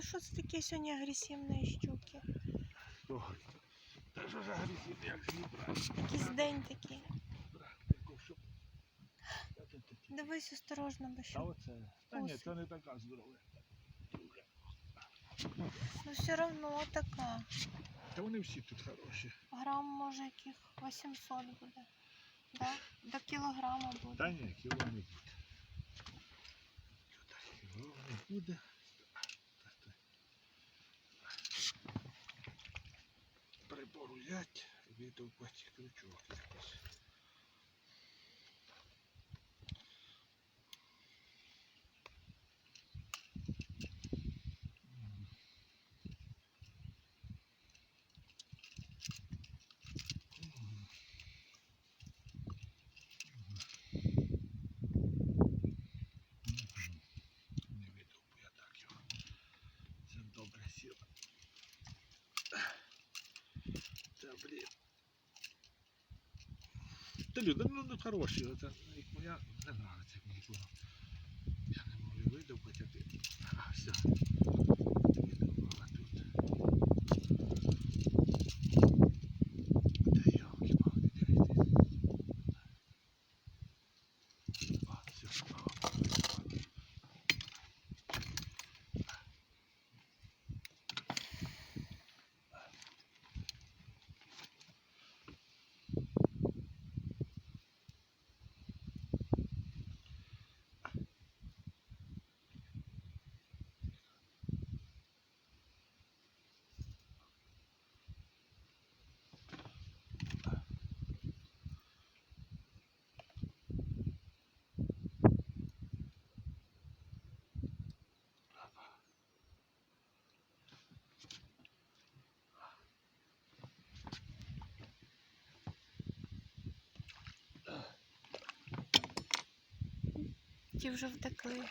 що це такі сьогодні агресивні щуки? Ой, Та що ж агресивний, як її брати? Якийсь день такий. Та. Дивись осторожно, бо Та що. оце. Та ні, це не така здорова. Ну все одно така. Та вони всі тут хороші. Грам може яких 800 буде. Да? До кілограма буде. Та ні, кіло не буде. Буде. Прибору ти. відео видовбати крючок якось. Не видав, бо я так його. Це добре сіло. Та блін. Та люди, ну не хороші, оце як моя не нравиться, як мені воно. Я не можу видовбати, а ти. А, все. Видовбала тут. Та йолки-палки, дивіться. А, все, а, видовбала. Ті вже втекли.